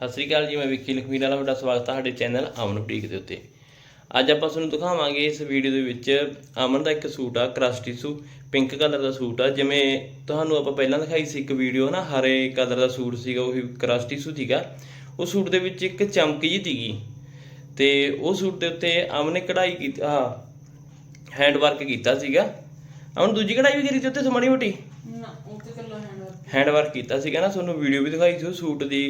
ਸਤਿ ਸ੍ਰੀ ਅਕਾਲ ਜੀ ਮੈਂ ਵਿੱਕੀ ਲਖਮੀਰ ਵਾਲਾ ਤੁਹਾਡਾ ਸਵਾਗਤ ਹੈ ਸਾਡੇ ਚੈਨਲ ਅਮਨ ਬੁਟੀਕ ਦੇ ਉੱਤੇ। ਅੱਜ ਆਪਾਂ ਤੁਹਾਨੂੰ ਦਿਖਾਵਾਂਗੇ ਇਸ ਵੀਡੀਓ ਦੇ ਵਿੱਚ ਅਮਨ ਦਾ ਇੱਕ ਸੂਟ ਆ ਕ੍ਰਸਟੀ ਸੂ ਪਿੰਕ ਕਲਰ ਦਾ ਸੂਟ ਆ। ਜਿਵੇਂ ਤੁਹਾਨੂੰ ਆਪਾਂ ਪਹਿਲਾਂ ਦਿਖਾਈ ਸੀ ਇੱਕ ਵੀਡੀਓ ਨਾ ਹਰੇ ਕਲਰ ਦਾ ਸੂਟ ਸੀਗਾ ਉਹ ਕ੍ਰਸਟੀ ਸੂ ਸੀਗਾ। ਉਹ ਸੂਟ ਦੇ ਵਿੱਚ ਇੱਕ ਚਮਕ ਜੀ ਸੀਗੀ। ਤੇ ਉਹ ਸੂਟ ਦੇ ਉੱਤੇ ਅਮਨ ਨੇ ਕਢਾਈ ਕੀਤੀ ਆ ਹੈਂਡ ਵਰਕ ਕੀਤਾ ਸੀਗਾ। ਅਮਨ ਦੂਜੀ ਕਢਾਈ ਵੀ ਕਰੀ ਤੇ ਉੱਤੇ ਸਮਾਣੀ ਮੋਟੀ? ਨਾ ਉਹ ਤੇ ਕੱਲਾ ਹੈਂਡ ਵਰਕ ਹੈਂਡ ਵਰਕ ਕੀਤਾ ਸੀਗਾ ਨਾ ਤੁਹਾਨੂੰ ਵੀਡੀਓ ਵੀ ਦਿਖਾਈ ਸੀ ਉਹ ਸੂਟ ਦੀ।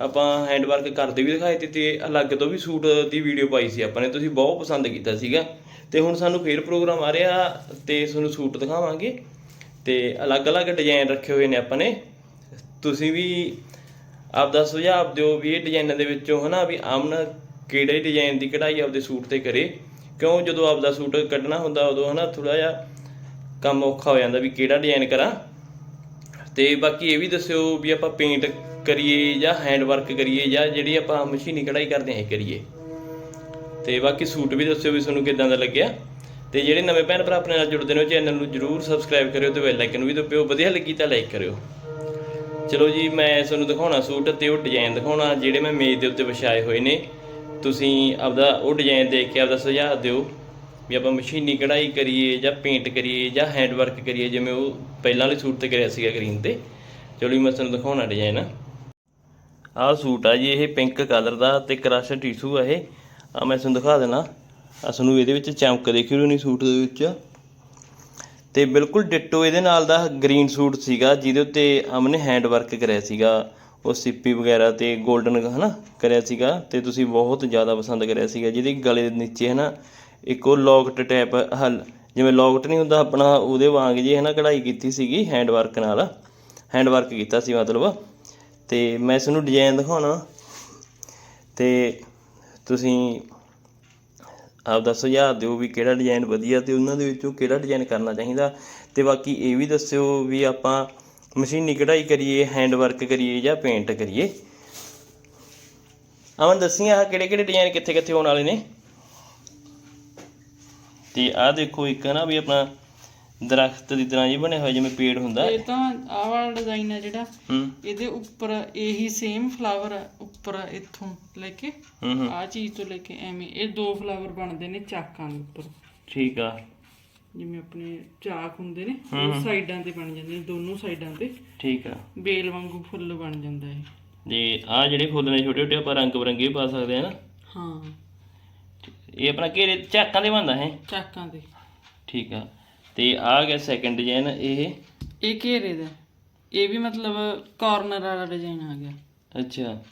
ਆਪਾਂ ਹੈਂਡ ਵਰਕ ਕਰਦੇ ਵੀ ਦਿਖਾਏ ਤੇ ਤੇ ਅਲੱਗ ਤੋਂ ਵੀ ਸੂਟ ਦੀ ਵੀਡੀਓ ਪਾਈ ਸੀ ਆਪਾਂ ਨੇ, ਤੁਸੀਂ ਬਹੁਤ ਪਸੰਦ ਕੀਤਾ ਸੀਗਾ। ਤੇ ਹੁਣ ਸਾਨੂੰ ਫੇਰ ਪ੍ਰੋਗਰਾਮ ਆ ਰਿਹਾ ਤੇ ਤੁਹਾਨੂੰ ਸੂਟ ਦਿਖਾਵਾਂਗੇ। ਤੇ ਅਲੱਗ-ਅਲੱਗ ਡਿਜ਼ਾਈਨ ਰੱਖੇ ਹੋਏ ਨੇ ਆਪਾਂ ਨੇ। ਤੁਸੀਂ ਵੀ ਆਪਦਾ ਸੁਝਾਅ ਦਿਓ ਵੀ ਇਹ ਡਿਜ਼ਾਈਨਾਂ ਦੇ ਵਿੱਚੋਂ ਹਨਾ ਵੀ ਆਮਨ ਕਿਹੜੇ ਡਿਜ਼ਾਈਨ ਦੀ ਕਢਾਈ ਆਪਦੇ ਸੂਟ ਤੇ ਕਰੇ। ਕਿਉਂ ਜਦੋਂ ਆਪਦਾ ਸੂਟ ਕੱਢਣਾ ਹੁੰਦਾ ਉਦੋਂ ਹਨਾ ਥੋੜਾ ਜਿਹਾ ਕੰਮ ਔਖਾ ਹੋ ਜਾਂਦਾ ਵੀ ਕਿਹੜਾ ਡਿਜ਼ਾਈਨ ਕਰਾਂ। ਤੇ ਬਾਕੀ ਇਹ ਵੀ ਦੱਸਿਓ ਵੀ ਆਪਾਂ ਪੇਂਟ ਕਰੀਏ ਜਾਂ ਹੈਂਡ ਵਰਕ ਕਰੀਏ ਜਾਂ ਜਿਹੜੀ ਆਪਾਂ ਮਸ਼ੀਨੀ ਕਢਾਈ ਕਰਦੇ ਹਾਂ, ਇਹ ਕਰੀਏ। ਤੇ ਬਾਕੀ ਸੂਟ ਵੀ ਦੱਸਿਓ ਵੀ ਤੁਹਾਨੂੰ ਕਿਦਾਂ ਦਾ ਲੱਗਿਆ। ਤੇ ਜਿਹੜੇ ਨਵੇਂ ਭੈਣ ਭਰਾ ਆਪਣੇ ਨਾਲ ਜੁੜਦੇ ਨੇ, ਉਹ ਚੈਨਲ ਨੂੰ ਜਰੂਰ ਸਬਸਕ੍ਰਾਈਬ ਕਰਿਓ ਤੇ ਬੈਲ ਆਈਕਨ ਵੀ ਦਬਾਇਓ ਵਧੀਆ ਲੱਗੀ ਤਾਂ ਲਾਈਕ ਕਰਿਓ। ਚਲੋ ਜੀ, ਮੈਂ ਤੁਹਾਨੂੰ ਦਿਖਾਉਣਾ ਸੂਟ ਤੇ ਉਹ ਡਿਜ਼ਾਈਨ ਦਿਖਾਉਣਾ, ਜਿਹੜੇ ਮੈਂ ਮੇਜ਼ ਦੇ ਉੱਤੇ ਵਿਛਾਏ ਹੋਏ ਨੇ। ਤੁਸੀਂ ਆਪਦਾ ਉਹ ਡਿਜ਼ਾਈਨ ਦੇਖ ਕੇ ਆਪਦਾ ਸੁਝਾਅ ਦਿਓ। ਵੀ ਆਪਾਂ ਮਸ਼ੀਨੀ ਕਢਾਈ ਕਰੀਏ ਜਾਂ ਪੇਂਟ ਕਰੀਏ ਜਾਂ ਹੈਂਡ ਵਰਕ ਕਰੀਏ, ਜਿਵੇਂ ਉਹ ਪਹਿਲਾਂ ਵਾਲੇ ਸੂਟ ਤੇ ਕਰਿਆ ਸੀਗਾ ਗ੍ਰੀਨ ਤੇ। ਚਲੋ ਜੀ, ਮੈਂ ਤੁਹਾਨੂੰ ਦਿਖਾਉਣਾ ਡਿਜ਼ਾਈਨ ਆਹ ਸੂਟ ਆ ਜੀ, ਇਹ ਪਿੰਕ ਕਲਰ ਦਾ ਤੇ ਕ੍ਰਸ਼ ਟਿਸ਼ੂ ਆ ਇਹ। ਆ ਮੈਂ ਤੁਹਾਨੂੰ ਦਿਖਾ ਦੇਣਾ। ਆ ਇਹਦੇ ਵਿੱਚ ਚਮਕ ਦੇਖੀ ਹੋਣੀ ਸੂਟ ਦੇ ਵਿੱਚ। ਤੇ ਬਿਲਕੁਲ ਡਿੱਟੋ ਇਹਦੇ ਨਾਲ ਦਾ ਗ੍ਰੀਨ ਸੂਟ ਸੀਗਾ, ਜਿਹਦੇ ਉੱਤੇ ਅਮਨੇ ਹੈਂਡ ਵਰਕ ਕਰਿਆ ਸੀਗਾ। ਉਹ ਸਿੱਪੀ ਵਗੈਰਾ ਤੇ 골ਡਨ ਹਨਾ, ਕਰਿਆ ਸੀਗਾ। ਤੇ ਤੁਸੀਂ ਬਹੁਤ ਜ਼ਿਆਦਾ ਪਸੰਦ ਕਰਿਆ ਸੀਗਾ, ਜਿਹਦੇ ਗਲੇ ਦੇ ਨੀਚੇ, ਹਨਾ। ਇੱਕ ਉਹ ਲੌਕਟ ਟੈਪ ਹੱਲ। ਜਿਵੇਂ ਲੌਕਟ ਨਹੀਂ ਹੁੰਦਾ, ਆਪਣਾ ਉਹਦੇ ਵਾਂਗ ਜੇ ਹੈ ਨਾ ਕਢਾਈ ਕੀਤੀ ਸੀਗੀ ਹੈਂਡ ਵਰਕ ਨਾਲ। ਹੈਂਡ ਵਰਕ ਕੀਤਾ ਸੀ ਮਤਲਬ। ਤੇ ਮੈਂ ਇਸ ਨੂੰ ਡਿਜ਼ਾਈਨ ਦਿਖਾਉਣਾ। ਤੇ ਤੁਸੀਂ ਆਪ ਆਪਦਾ ਸੁਝਾਅ ਦਿਓ ਵੀ ਕਿਹੜਾ ਡਿਜ਼ਾਈਨ ਵਧੀਆ ਤੇ ਉਹਨਾਂ ਦੇ ਵਿੱਚੋਂ ਕਿਹੜਾ ਡਿਜ਼ਾਈਨ ਕਰਨਾ ਚਾਹੀਦਾ। ਤੇ ਬਾਕੀ ਇਹ ਵੀ ਦੱਸਿਓ ਵੀ ਆਪਾਂ ਮਸ਼ੀਨੀ ਕਢਾਈ ਕਰੀਏ ਹੈਂਡ ਵਰਕ ਕਰੀਏ ਜਾਂ ਪੇਂਟ ਕਰੀਏ। ਅਮਨ ਦੱਸੀ ਆਹ ਕਿਹੜੇ ਕਿਹੜੇ ਡਿਜ਼ਾਈਨ ਕਿੱਥੇ ਕਿੱਥੇ ਹੋਣ ਵਾਲੇ ਨੇ? ਤੇ ਆਹ ਦੇਖੋ ਇੱਕ ਨਾ ਵੀ ਆਪਣਾ ਦਰਖਤ ਦੀ ਤਰ੍ਹਾਂ ਜੀ ਬਣਿਆ ਹੋਇਆ ਜਿਵੇਂ ਪੇੜ ਹੁੰਦਾ। ਇਹ ਤਾਂ ਆਹ ਵਾਲਾ ਡਿਜ਼ਾਈਨ ਹੈ ਜਿਹੜਾ। ਹੂੰ। ਇਹਦੇ ਉੱਪਰ ਇਹੀ ਸੇਮ ਫਲਾਵਰ ਉੱਪਰ ਇੱਥੋਂ ਲੈ ਕੇ ਹੂੰ ਹੂੰ। ਆਹ ਚੀਜ਼ ਤੋਂ ਲੈ ਕੇ ਐਵੇਂ। ਇਹ ਦੋ ਫਲਾਵਰ ਬਣਦੇ ਨੇ ਚਾਕਾਂ ਦੇ ਉੱਪਰ। ਠੀਕ ਆ। ਜਿਵੇਂ ਆਪਣੇ ਚਾਕ ਹੁੰਦੇ ਨੇ ਉਹ ਸਾਈਡਾਂ ਤੇ ਬਣ ਜਾਂਦੇ ਨੇ ਦੋਨੋਂ ਸਾਈਡਾਂ ਤੇ। ਠੀਕ ਆ। ਬੇਲ ਵਾਂਗੂ ਫੁੱਲ ਬਣ ਜਾਂਦਾ ਇਹ। ਤੇ ਆਹ ਜਿਹੜੇ ਫੁੱਲ ਨੇ ਛੋਟੇ ਛੋਟੇ ਆਪਾਂ ਰੰਗ ਬਰੰਗੇ ਪਾ ਸਕਦੇ ਆ ਨਾ। ਹਾਂ। ਇਹ ਆਪਣਾ ਘੇਰੇ ਝਾਕਾਂ ਦੇ ਬਣਦਾ ਹੈ? ਚਾਕਾਂ ਦੇ। ਠੀਕ ਆ। ਤੇ ਆ ਗਿਆ ਸੈਕੰਡ ਡਿਜ਼ਾਈਨ ਇਹ? ਇਹ ਘੇਰੇ ਦਾ। ਇਹ ਵੀ ਮਤਲਬ ਕਾਰਨਰ ਵਾਲਾ ਡਿਜ਼ਾਈਨ ਆ ਗਿਆ। ਅੱਛਾ।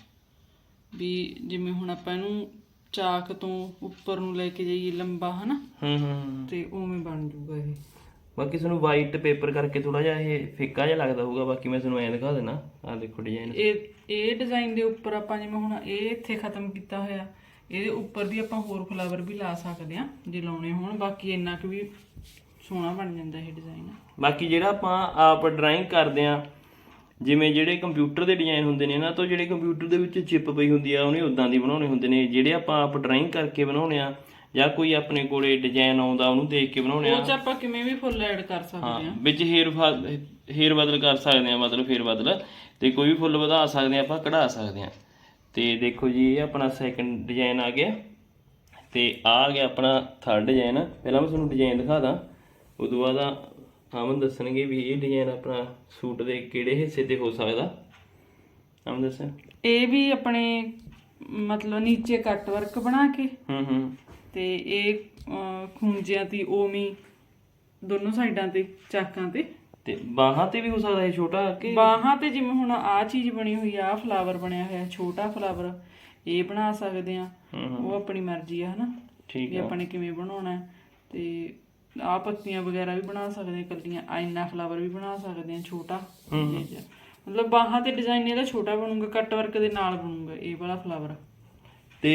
ਵੀ ਜਿਵੇਂ ਹੁਣ ਆਪਾਂ ਇਹਨੂੰ ਚਾਕ ਤੋਂ ਉੱਪਰ ਨੂੰ ਲੈ ਕੇ ਜਾਈਏ ਲੰਬਾ ਹਨਾ? ਹੂੰ ਹੂੰ ਤੇ ਉਵੇਂ ਬਣ ਜੂਗਾ ਇਹ। ਬਾਕੀ ਤੁਹਾਨੂੰ ਵਾਈਟ ਪੇਪਰ ਕਰਕੇ ਥੋੜਾ ਜਿਹਾ ਇਹ ਫਿੱਕਾ ਜਿਹਾ ਲੱਗਦਾ ਹੋਊਗਾ। ਬਾਕੀ ਮੈਂ ਤੁਹਾਨੂੰ ਐਂ ਦਿਖਾ ਦੇਣਾ। ਆ ਦੇਖੋ ਡਿਜ਼ਾਈਨ ਇਹ ਇਹ ਡਿਜ਼ਾਈਨ ਦੇ ਉੱਪਰ ਆਪਾਂ ਜਿਵੇਂ ਹੁਣ ਇਹ ਇੱਥੇ ਖਤਮ ਕੀਤਾ ਹੋਇਆ। ਇਹਦੇ ਉੱਪਰ ਵੀ ਆਪਾਂ ਹੋਰ ਫਲਾਵਰ ਵੀ ਲਾ ਸਕਦੇ ਆ ਜੇ ਲਾਉਣੇ ਹੋਣ ਬਾਕੀ ਇੰਨਾ ਕੁ ਵੀ ਸੋਹਣਾ ਬਣ ਜਾਂਦਾ ਇਹ ਡਿਜ਼ਾਈਨ ਬਾਕੀ ਜਿਹੜਾ ਆਪਾਂ ਆਪ ਡਰਾਇੰਗ ਕਰਦੇ ਆ ਜਿਵੇਂ ਜਿਹੜੇ ਕੰਪਿਊਟਰ ਦੇ ਡਿਜ਼ਾਈਨ ਹੁੰਦੇ ਨੇ ਇਹਨਾਂ ਤੋਂ ਜਿਹੜੇ ਕੰਪਿਊਟਰ ਦੇ ਵਿੱਚ ਚਿਪ ਪਈ ਹੁੰਦੀ ਆ ਉਹਨੇ ਉਦਾਂ ਦੀ ਬਣਾਉਣੇ ਹੁੰਦੇ ਨੇ। ਜਿਹੜੇ ਆਪਾਂ ਆਪ ਡਰਾਇੰਗ ਕਰਕੇ ਬਣਾਉਣੇ ਆ ਜਾਂ ਕੋਈ ਆਪਣੇ ਕੋਲੇ ਡਿਜ਼ਾਈਨ ਆਉਂਦਾ ਉਹਨੂੰ ਦੇਖ ਕੇ ਬਣਾਉਣੇ ਆ। ਉਹ ਚ ਆਪਾਂ ਕਿਵੇਂ ਵੀ ਫੁੱਲ ਐਡ ਕਰ ਸਕਦੇ ਹਾਂ ਆ ਵਿੱਚ ਹੇਰ ਹੇਰ ਬਦਲ ਕਰ ਸਕਦੇ ਆ ਮਤਲਬ ਫੇਰ ਬਦਲ। ਤੇ ਕੋਈ ਵੀ ਫੁੱਲ ਵਧਾ ਸਕਦੇ ਆ ਆਪਾਂ ਕਢਾ ਸਕਦੇ ਆ ਤੇ ਦੇਖੋ ਜੀ ਇਹ ਆਪਣਾ ਸੈਕੰਡ ਡਿਜ਼ਾਈਨ ਆ ਗਿਆ ਤੇ ਆ ਆ ਗਿਆ ਆਪਣਾ ਥਰਡ ਡਿਜ਼ਾਈਨ ਪਹਿਲਾਂ ਮੈਂ ਤੁਹਾਨੂੰ ਡਿਜ਼ਾਈਨ ਦਿਖਾ ਦਾਂ। ਉਦੋਂ ਬਾਅਦ ਆਮਨ ਦੱਸਣਗੇ ਵੀ ਇਹ ਡਿਜ਼ਾਈਨ ਆਪਣਾ ਸੂਟ ਦੇ ਕਿਹੜੇ ਹਿੱਸੇ ਤੇ ਹੋ ਸਕਦਾ। ਆਮਨ ਦੱਸ ਇਹ ਵੀ ਆਪਣੇ ਮਤਲਬ ਨੀਚੇ ਕੱਟ ਵਰਕ ਬਣਾ ਕੇ ਹੂੰ ਹੂੰ। ਤੇ ਇਹ ਖੂੰਜਿਆਂ ਤੇ ਓਮੀ ਦੋਨੋਂ ਸਾਈਡਾਂ ਤੇ ਚਾਕਾਂ ਤੇ ਤੇ ਬਾਹਾਂ ਤੇ ਵੀ ਹੋ ਸਕਦਾ ਇਹ ਛੋਟਾ ਕਿ ਬਾਹਾਂ ਤੇ ਜਿਵੇਂ ਹੁਣ ਆਹ ਚੀਜ਼ ਬਣੀ ਹੋਈ ਆ ਫਲਾਵਰ ਬਣਿਆ ਹੋਇਆ ਛੋਟਾ ਫਲਾਵਰ ਇਹ ਬਣਾ ਸਕਦੇ ਆ। ਉਹ ਆਪਣੀ ਮਰਜ਼ੀ ਆ ਹਨਾ? ਠੀਕ ਵੀ ਆ। ਆਪਾਂ ਨੇ ਕਿਵੇਂ ਬਣਾਉਣਾ ਤੇ ਆਹ ਪੱਤੀਆਂ ਵਗੈਰਾ ਵੀ ਬਣਾ ਸਕਦੇ ਆ ਕੱਲੀਆਂ ਆਇਨਾ ਫਲਾਵਰ ਵੀ ਬਣਾ ਸਕਦੇ ਆ ਛੋਟਾ। ਮਤਲਬ ਬਾਹਾਂ ਤੇ ਡਿਜ਼ਾਈਨ ਇਹਦਾ ਛੋਟਾ ਬਣੂਗਾ ਕੱਟ ਵਰਕ ਦੇ ਨਾਲ ਬਣੂਗਾ ਇਹ ਵਾਲਾ ਫਲਾਵਰ ਤੇ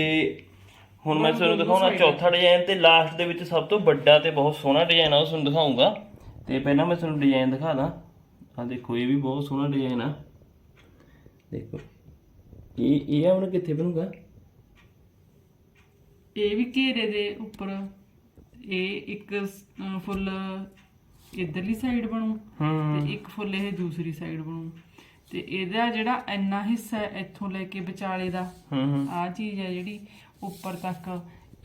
ਹੁਣ ਮੈਂ ਤੁਹਾਨੂੰ ਦਿਖਾਉਣਾ ਚੌਥਾ ਡਿਜ਼ਾਈਨ ਤੇ ਲਾਸਟ ਦੇ ਵਿੱਚ ਸਭ ਤੋਂ ਵੱਡਾ ਤੇ ਬਹੁਤ ਸੋਹਣਾ ਡਿਜ਼ਾਈਨ ਆ ਉਹ ਤੁਹਾਨੂੰ ਦਿਖਾਉਂਗਾ ਤੇ ਪਹਿਲਾਂ ਮੈਂ ਤੁਹਾਨੂੰ ਡਿਜ਼ਾਈਨ ਦਿਖਾ ਦਾਂ। ਆ ਦੇਖੋ ਇਹ ਵੀ ਬਹੁਤ ਸੋਹਣਾ ਡਿਜ਼ਾਈਨ ਆ। ਦੇਖੋ ਇਹ ਇਹ ਹੁਣ ਕਿੱਥੇ ਬਣੂਗਾ? ਇਹ ਵੀ ਘੇਰੇ ਦੇ ਉੱਪਰ। ਇਹ ਇੱਕ ਫੁੱਲ ਇਧਰਲੀ ਸਾਈਡ ਬਣੂ ਤੇ ਇੱਕ ਫੁੱਲ ਇਹ ਦੂਸਰੀ ਸਾਈਡ ਬਣੂ। ਤੇ ਇਹਦਾ ਜਿਹੜਾ ਇੰਨਾ ਹਿੱਸਾ ਹੈ ਇੱਥੋਂ ਲੈ ਕੇ ਵਿਚਾਲੇ ਦਾ ਹੂੰ ਹੂੰ। ਆ ਚੀਜ਼ ਹੈ ਜਿਹੜੀ ਉੱਪਰ ਤੱਕ।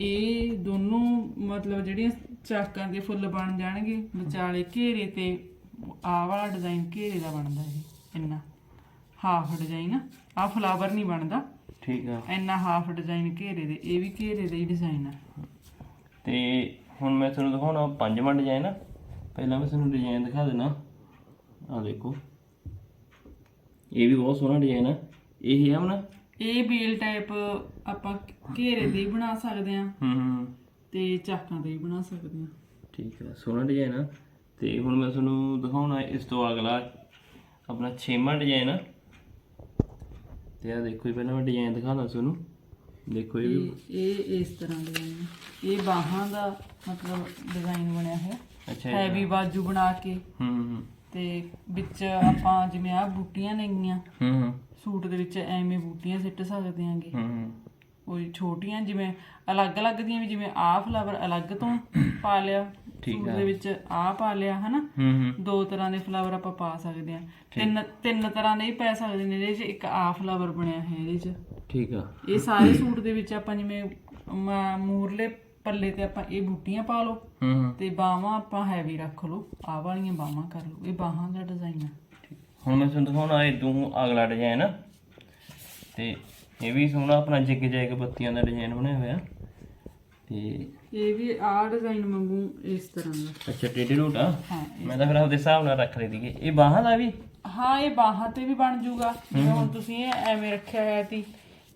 ਇਹ ਦੋਨੋਂ ਮਤਲਬ ਜਿਹੜੀਆਂ ਚਾਕਾਂ ਦੇ ਫੁੱਲ ਬਣ ਜਾਣਗੇ ਵਿਚਾਲੇ ਘੇਰੇ ਤੇ ਆਹ ਵਾਲਾ ਡਿਜ਼ਾਈਨ ਘੇਰੇ ਦਾ ਬਣਦਾ ਇਹ ਇੰਨਾ ਹਾਫ ਡਿਜ਼ਾਈਨ ਆ। ਫਲਾਵਰ ਨਹੀਂ ਬਣਦਾ। ਠੀਕ ਆ। ਇੰਨਾ ਹਾਫ ਡਿਜ਼ਾਈਨ ਘੇਰੇ ਦੇ ਇਹ ਵੀ ਘੇਰੇ ਦਾ ਹੀ ਡਿਜ਼ਾਈਨ ਆ। ਤੇ ਹੁਣ ਮੈਂ ਤੁਹਾਨੂੰ ਦਿਖਾਉਣਾ ਪੰਜਵਾਂ ਡਿਜ਼ਾਈਨ ਪਹਿਲਾਂ ਮੈਂ ਤੁਹਾਨੂੰ ਡਿਜ਼ਾਈਨ ਦਿਖਾ ਦੇਣਾ ਆ ਦੇਖੋ। ਇਹ ਵੀ ਬਹੁਤ ਸੋਹਣਾ ਡਿਜ਼ਾਈਨ ਆ। ਇਹ ਹੈ ਨਾ ਇਹ ਬੇਲ ਟਾਈਪ ਆਪਾਂ ਘੇਰੇ ਦੇ ਬਣਾ ਸਕਦੇ ਆ। ਹੂੰ ਹੂੰ। ਤੇ ਚਾਕਾਂ ਦੇ ਵੀ ਬਣਾ ਸਕਦੇ ਆ ਠੀਕ ਹੈ ਸੋਹਣਾ ਡਿਜ਼ਾਈਨ ਆ। ਤੇ ਹੁਣ ਮੈਂ ਤੁਹਾਨੂੰ ਦਿਖਾਉਣਾ ਇਸ ਤੋਂ ਅਗਲਾ ਆਪਣਾ ਛੇਵਾਂ ਡਿਜ਼ਾਈਨ ਆ। ਤੇ ਆ ਦੇਖੋ ਜੀ ਪਹਿਲਾਂ ਮੈਂ ਡਿਜ਼ਾਈਨ ਦਿਖਾਉਂਦਾ ਤੁਹਾਨੂੰ। ਦੇਖੋ ਇਹ ਵੀ ਇਹ ਇਹ ਇਸ ਤਰ੍ਹਾਂ ਡਿਜ਼ਾਈਨ ਇਹ ਬਾਹਾਂ ਦਾ ਮਤਲਬ ਡਿਜ਼ਾਈਨ ਬਣਿਆ ਹੈ ਅੱਛਾ ਹੈਵੀ ਬਾਜੂ ਬਣਾ ਕੇ। ਹੂੰ ਹੂੰ ਤੇ ਵਿੱਚ ਆਪਾਂ ਜਿਵੇਂ ਆ ਬੂਟੀਆਂ ਨੇਗੀਆਂ ਹੂੰ ਹੂੰ। ਸੂਟ ਦੇ ਵਿੱਚ ਐਵੇਂ ਬੂਟੀਆਂ ਸਿੱਟ ਸਕਦੇ ਆਂਗੇ ਹੂੰ ਹੂੰ। ਉਹ ਛੋਟੀਆਂ ਜਿਵੇਂ ਅਲੱਗ-ਅਲੱਗ ਦੀਆਂ ਵੀ ਜਿਵੇਂ ਆਹ ਫਲਾਵਰ ਅਲੱਗ ਤੋਂ ਪਾ ਲਿਆ ਸੂਟ ਦੇ ਵਿੱਚ ਆਹ ਪਾ ਲਿਆ ਹਨਾ? ਦੋ ਤਰ੍ਹਾਂ ਦੇ ਫਲਾਵਰ ਆਪਾਂ ਪਾ ਸਕਦੇ ਆ ਤਿੰਨ ਤਿੰਨ ਤਰ੍ਹਾਂ ਦੇ ਹੀ ਪੈ ਸਕਦੇ ਨੇ ਇਹਦੇ 'ਚ ਇੱਕ ਆਹ ਫਲਾਵਰ ਬਣਿਆ ਹੈ ਇਹਦੇ 'ਚ ਠੀਕ ਆ। ਇਹ ਸਾਰੇ ਸੂਟ ਦੇ ਵਿੱਚ ਆਪਾਂ ਜਿਵੇਂ ਮੂਰਲੇ ਪੱਲੇ ਤੇ ਆਪਾਂ ਇਹ ਬੂਟੀਆਂ ਪਾ ਲਓ ਤੇ ਬਾਹਾਂ ਆਪਾਂ ਹੈਵੀ ਰੱਖ ਲਓ। ਆਹ ਵਾਲੀਆਂ ਬਾਹਾਂ ਕਰ ਲਓ। ਇਹ ਬਾਹਾਂ ਦਾ ਡਿਜ਼ਾਈਨ ਆ। ਹੁਣ ਮੈਂ ਤੁਹਾਨੂੰ ਦਿਖਾਉਣਾ ਇਹ ਦੂ ਅਗਲਾ ਡਿਜ਼ਾਈਨ ਤੇ ਇਹ ਵੀ ਸੋਹਣਾ ਆਪਣਾ ਜਿੱਗ ਜੈਗ ਬੱਤੀਆਂ ਦਾ ਡਿਜ਼ਾਈਨ ਬਣਿਆ ਹੋਇਆ। ਤੇ ਇਹ ਵੀ ਆਹ ਡਿਜ਼ਾਈਨ ਵਾਂਗੂ ਇਸ ਤਰ੍ਹਾਂ ਦਾ। ਅੱਛਾ ਟੇਢੀ ਰੂਟ ਆ? ਹਾਂ ਮੈਂ ਤਾਂ ਫਿਰ ਆਪਦੇ ਹਿਸਾਬ ਨਾਲ ਰੱਖ ਲਈ ਸੀਗੀ। ਇਹ ਬਾਹਾਂ ਦਾ ਵੀ? ਹਾਂ ਇਹ ਬਾਹਾਂ ਤੇ ਵੀ ਬਣ ਜਾਊਗਾ ਜਿਵੇਂ ਹੁਣ ਤੁਸੀਂ ਇਹ ਐਵੇਂ ਰੱਖਿਆ ਹੋਇਆ ਸੀ।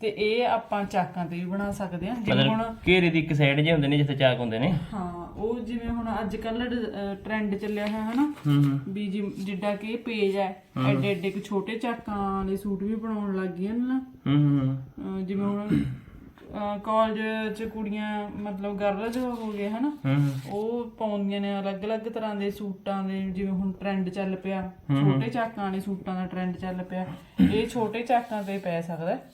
ਤੇ ਇਹ ਆਪਾਂ ਚਾਕਾਂ ਤੇ ਵੀ ਬਣਾ ਸਕਦੇ ਹਾਂ ਜਿਵੇਂ ਹੁਣ ਘੇਰੇ ਦੀ ਇੱਕ ਸਾਈਡ ਜੇ ਹੁੰਦੇ ਨੇ ਜਿੱਥੇ ਚਾਕ ਹੁੰਦੇ ਨੇ। ਹਾਂ ਉਹ ਜਿਵੇਂ ਹੁਣ ਅੱਜ ਕੱਲ ਟ੍ਰੈਂਡ ਚੱਲਿਆ ਹੈ ਹਨਾ? ਹੂੰ ਹੂੰ। ਵੀ ਜਿ- ਜਿੱਡਾ ਕਿ ਇਹ ਪੇਜ ਹੈ ਐਡੇ ਐਡੇ ਕੁ ਛੋਟੇ ਚਾਕਾਂ ਵਾਲੇ ਸੂਟ ਵੀ ਬਣਾਉਣ ਲੱਗ ਗਈਆਂ ਨੇ ਨਾ। ਹੂੰ ਹੂੰ ਅਹ ਜਿਵੇਂ ਹੁਣ ਕਾਲਜ ਚ ਕੁੜੀਆਂ ਮਤਲਬ ਗਰਲਸ ਹੋ ਗਏ ਹਨਾ? ਹੂੰ ਹੂੰ। ਉਹ ਪਾਉਂਦੀਆਂ ਨੇ ਅਲੱਗ-ਅਲੱਗ ਤਰ੍ਹਾਂ ਦੇ ਸੂਟਾਂ ਦੇ ਜਿਵੇਂ ਹੁਣ ਟ੍ਰੈਂਡ ਚੱਲ ਪਿਆ। ਛੋਟੇ ਚਾਕਾਂ ਵਾਲੇ ਸੂਟਾਂ ਦਾ ਟ੍ਰੈਂਡ ਚੱਲ ਪਿਆ। ਇਹ ਛੋਟੇ ਚਾਕਾਂ ਤੇ ਪੈ ਸਕਦਾ। ਹੈ।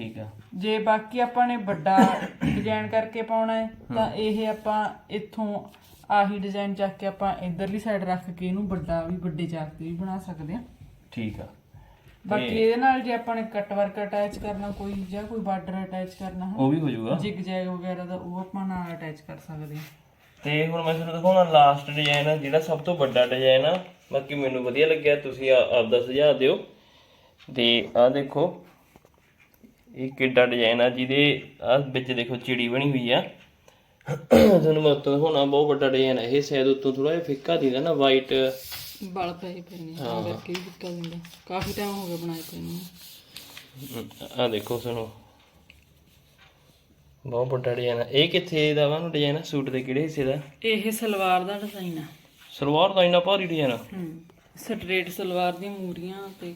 ਠੀਕ ਆ। ਜੇ ਬਾਕੀ ਆਪਾਂ ਨੇ ਵੱਡਾ ਡਿਜ਼ਾਈਨ ਕਰਕੇ ਪਾਉਣਾ ਹੈ ਤਾਂ ਇਹ ਆਪਾਂ ਇੱਥੋਂ ਆਹੀ ਡਿਜ਼ਾਈਨ ਚੱਕ ਕੇ ਆਪਾਂ ਇਧਰਲੀ ਸਾਈਡ ਰੱਖ ਕੇ ਇਹਨੂੰ ਵੱਡਾ ਵੀ ਵੱਡੇ ਚਾਕ ਤੇ ਵੀ ਬਣਾ ਸਕਦੇ ਹਾਂ। ਠੀਕ ਆ। ਬਾਕੀ ਇਹਦੇ ਨਾਲ ਜੇ ਆਪਾਂ ਨੇ ਕੱਟ ਵਰਕ ਅਟੈਚ ਕਰਨਾ ਕੋਈ ਜਾਂ ਕੋਈ ਬਾਰਡਰ ਅਟੈਚ ਕਰਨਾ ਹੈ ਉਹ ਵੀ ਹੋ ਜਾਊਗਾ। ਜਿਗ ਜੈਗ ਵਗੈਰਾ ਦਾ ਉਹ ਆਪਾਂ ਨਾਲ ਅਟੈਚ ਕਰ ਸਕਦੇ ਤੇ ਹੁਣ ਮੈਂ ਤੁਹਾਨੂੰ ਦਿਖਾਉਣਾ ਲਾਸਟ ਡਿਜ਼ਾਈਨ ਆ ਜਿਹੜਾ ਸਭ ਤੋਂ ਵੱਡਾ ਡਿਜ਼ਾਈਨ ਆ। ਬਾਕੀ ਮੈਨੂੰ ਵਧੀਆ ਲੱਗਿਆ ਤੁਸੀਂ ਆ- ਆਪਦਾ ਸੁਝਾਅ ਦਿਓ। ਤੇ ਆ ਦੇਖੋ ਇਹ ਕਿੱਡਾ ਡਿਜ਼ਾਈਨ ਆ ਜਿਹਦੇ ਆ ਵਿੱਚ ਦੇਖੋ ਚਿੜੀ ਬਣੀ ਹੋਈ ਆ। ਤੁਹਾਨੂੰ ਮੈਂ ਉੱਤੋਂ ਦਿਖਾਉਣਾ ਬਹੁਤ ਵੱਡਾ ਡਿਜ਼ਾਈਨ ਆ ਇਹ ਸ਼ਾਇਦ ਉੱਤੋਂ ਥੋੜਾ ਜਿਹਾ ਫਿੱਕਾ ਦਿਖਦਾ ਨਾ ਵਾਈਟ ਬਲ ਪਏ ਪਏ ਨੇ ਤਾਂ ਕਰਕੇ ਦਿੱਕਤ ਦਿੰਦਾ ਕਾਫੀ ਟਾਈਮ ਹੋ ਗਿਆ ਬਣਾਏ ਪਏ ਨੂੰ। ਆ ਦੇਖੋ ਸੁਣੋ। ਬਹੁਤ ਵੱਡਾ ਡਿਜ਼ਾਈਨ ਆ। ਇਹ ਕਿੱਥੇ ਦਾ ਵਾ ਨੂੰ ਡਿਜ਼ਾਈਨ ਸੂਟ ਦੇ ਕਿਹੜੇ ਹਿੱਸੇ ਦਾ? ਇਹ ਸਲਵਾਰ ਦਾ ਡਿਜ਼ਾਈਨ ਆ। ਸਲਵਾਰ ਦਾ ਇੰਨਾ ਭਾਰੀ ਡਿਜ਼ਾਈਨ ਆ? ਹੂੰ। ਸਟ੍ਰੇਟ ਸਲਵਾਰ ਦੀਆਂ ਮੂਰੀਆਂ ਤੇ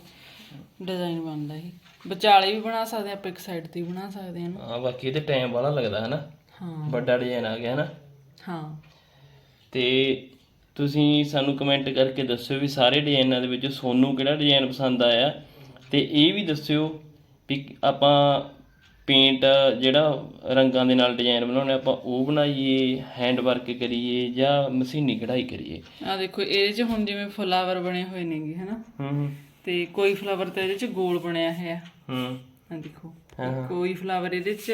ਡਿਜ਼ਾਈਨ ਬਣਦਾ ਇਹ। ਵਿਚਾਲੇ ਵੀ ਬਣਾ ਸਕਦੇ ਆਪਾਂ ਇੱਕ ਸਾਈਡ ਤੇ ਵੀ ਬਣਾ ਸਕਦੇ ਹਾਂ ਇਹਨੂੰ। ਆ ਬਾਕੀ ਇਹਦੇ ਟਾਈਮ ਵਾਲਾ ਲੱਗਦਾ ਹਨਾ ਹਾਂ। ਵੱਡਾ ਡਿਜ਼ਾਈਨ ਆ ਗਿਆ ਹਨਾ ਹਾਂ। ਤੇ ਤੁਸੀਂ ਸਾਨੂੰ ਕਮੈਂਟ ਕਰਕੇ ਦੱਸਿਓ ਵੀ ਸਾਰੇ ਡਿਜ਼ਾਈਨਾਂ ਦੇ ਵਿੱਚ ਤੁਹਾਨੂੰ ਕਿਹੜਾ ਡਿਜ਼ਾਈਨ ਪਸੰਦ ਆਇਆ? ਤੇ ਇਹ ਵੀ ਦੱਸਿਓ ਵੀ ਆਪਾਂ ਪੇਂਟ ਜਿਹੜਾ ਰੰਗਾਂ ਦੇ ਨਾਲ ਡਿਜ਼ਾਈਨ ਬਣਾਉਣੇ ਆਪਾਂ ਉਹ ਬਣਾਈਏ ਹੈਂਡ ਵਰਕ ਕਰੀਏ ਜਾਂ ਮਸ਼ੀਨੀ ਕਢਾਈ ਕਰੀਏ? ਆ ਦੇਖੋ ਇਹਦੇ 'ਚ ਹੁਣ ਜਿਵੇਂ ਫਲਾਵਰ ਬਣੇ ਹੋਏ ਨੇਗੇ ਹਨਾ ਹੂੰ ਹੂੰ। ਤੇ ਕੋਈ ਫਲਾਵਰ ਤਾਂ ਇਹਦੇ 'ਚ ਗੋਲ ਬਣਿਆ ਹੈ ਹੂੰ। ਆ ਦੇਖੋ ਕੋਈ ਫਲਾਵਰ ਇਹਦੇ 'ਚ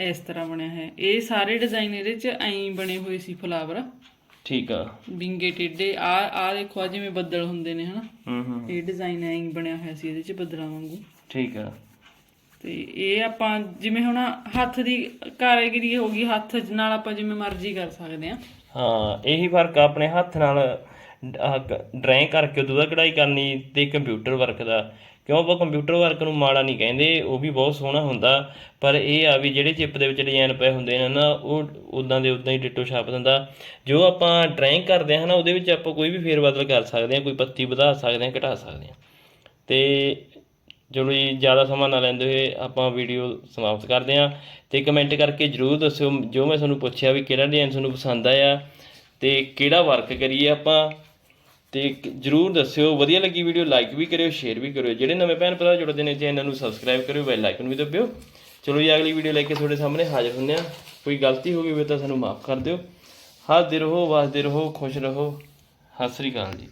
ਇਸ ਤਰ੍ਹਾਂ ਬਣਿਆ ਹੈ ਇਹ ਸਾਰੇ ਡਿਜ਼ਾਈਨ ਇਹਦੇ 'ਚ ਐਂ ਬਣੇ ਹੋਏ ਸੀ ਫਲਾਵਰ ਠੀਕ ਆ। ਵਿੰਗੇ ਟੇਡੇ ਆ ਆ ਦੇਖੋ ਆ ਜਿਵੇਂ ਬੱਦਲ ਹੁੰਦੇ ਨੇ ਹਨਾ? ਹੂੰ ਹੂੰ ਇਹ ਡਿਜ਼ਾਈਨ ਐਂ ਬਣਿਆ ਹੋਇਆ ਸੀ ਇਹਦੇ 'ਚ ਬੱਦਲਾਂ ਵਾਂਗੂ। ਠੀਕ ਆ। ਤੇ ਇਹ ਆਪਾਂ ਜਿਵੇਂ ਹੁਣ ਹੱਥ ਦੀ ਕਾਰੀਗਰੀ ਹੋ ਗਈ ਹੱਥ ਨਾਲ ਆਪਾਂ ਜਿਵੇਂ ਮਰਜ਼ੀ ਕਰ ਸਕਦੇ ਆ। ਹਾਂ ਇਹੀ ਫ਼ਰਕ ਆਪਣੇ ਹੱਥ ਨਾਲ ਡਰਾਇੰਗ ਕਰਕੇ ਉਦੋਂ ਦਾ ਕਢਾਈ ਕਰਨੀ ਤੇ ਕੰਪਿਊਟਰ ਵਰਕ ਦਾ। ਕਿਉਂ ਆਪਾਂ ਕੰਪਿਊਟਰ ਵਰਕ ਨੂੰ ਮਾੜਾ ਨਹੀਂ ਕਹਿੰਦੇ, ਉਹ ਵੀ ਬਹੁਤ ਸੋਹਣਾ ਹੁੰਦਾ। ਪਰ ਇਹ ਆ ਵੀ ਜਿਹੜੇ ਚਿੱਪ ਦੇ ਵਿੱਚ ਡਿਜ਼ਾਈਨ ਪਏ ਹੁੰਦੇ ਨੇ ਨਾ, ਉਹ ਉਦਾਂ ਦੇ ਉਦਾਂ ਹੀ ਡਿਟੋ ਛਾਪ ਦਿੰਦਾ। ਜੋ ਆਪਾਂ ਡਰਾਇੰਗ ਕਰਦੇ ਹਾਂ ਨਾ, ਉਹਦੇ ਵਿੱਚ ਆਪਾਂ ਕੋਈ ਵੀ ਫੇਰ ਬਦਲ ਕਰ ਸਕਦੇ ਹਾਂ, ਕੋਈ ਪੱਤੀ ਵਧਾ ਸਕਦੇ ਹਾਂ, ਘਟਾ ਸਕਦੇ ਹਾਂ। ਤੇ ਚਲੋ ਜੀ, ਜ਼ਿਆਦਾ ਸਮਾਂ ਨਾ ਲੈਂਦੇ ਹੋਏ ਆਪਾਂ ਵੀਡੀਓ ਸਮਾਪਤ ਕਰਦੇ ਹਾਂ। ਤੇ ਕਮੈਂਟ ਕਰਕੇ ਜਰੂਰ ਦੱਸਿਓ ਜੋ ਮੈਂ ਤੁਹਾਨੂੰ ਪੁੱਛਿਆ ਵੀ ਕਿਹੜਾ ਡਿਜ਼ਾਈਨ ਤੁਹਾਨੂੰ ਪਸੰਦ ਆਇਆ ਤੇ ਕਿਹੜਾ ਵਰਕ ਕਰੀਏ ਆਪਾਂ। ਤੇ ਜਰੂਰ ਦੱਸਿਓ, ਵਧੀਆ ਲੱਗੀ ਵੀਡੀਓ ਲਾਈਕ ਵੀ ਕਰਿਓ ਸ਼ੇਅਰ ਵੀ ਕਰਿਓ। ਜਿਹੜੇ ਨਵੇਂ ਭੈਣ ਭਰਾ ਜੁੜਦੇ ਨੇ ਚੈਨਲ ਨੂੰ ਸਬਸਕ੍ਰਾਈਬ ਕਰਿਓ ਬੈਲ ਆਈਕਨ ਵੀ ਦਬਾਇਓ ਚਲੋ ਜੀ, ਅਗਲੀ ਵੀਡੀਓ ਲੈ ਕੇ ਤੁਹਾਡੇ ਸਾਹਮਣੇ ਹਾਜ਼ਰ ਹੁੰਦੇ ਆ ਕੋਈ ਗਲਤੀ ਹੋ ਗਈ ਹੋਵੇ ਤਾਂ ਸਾਨੂੰ ਮਾਫ ਕਰ ਦਿਓ। ਹੱਸਦੇ ਰਹੋ, ਵਸਦੇ ਰਹੋ, ਖੁਸ਼ ਰਹੋ। ਸਤਿ ਸ੍ਰੀ ਅਕਾਲ ਜੀ।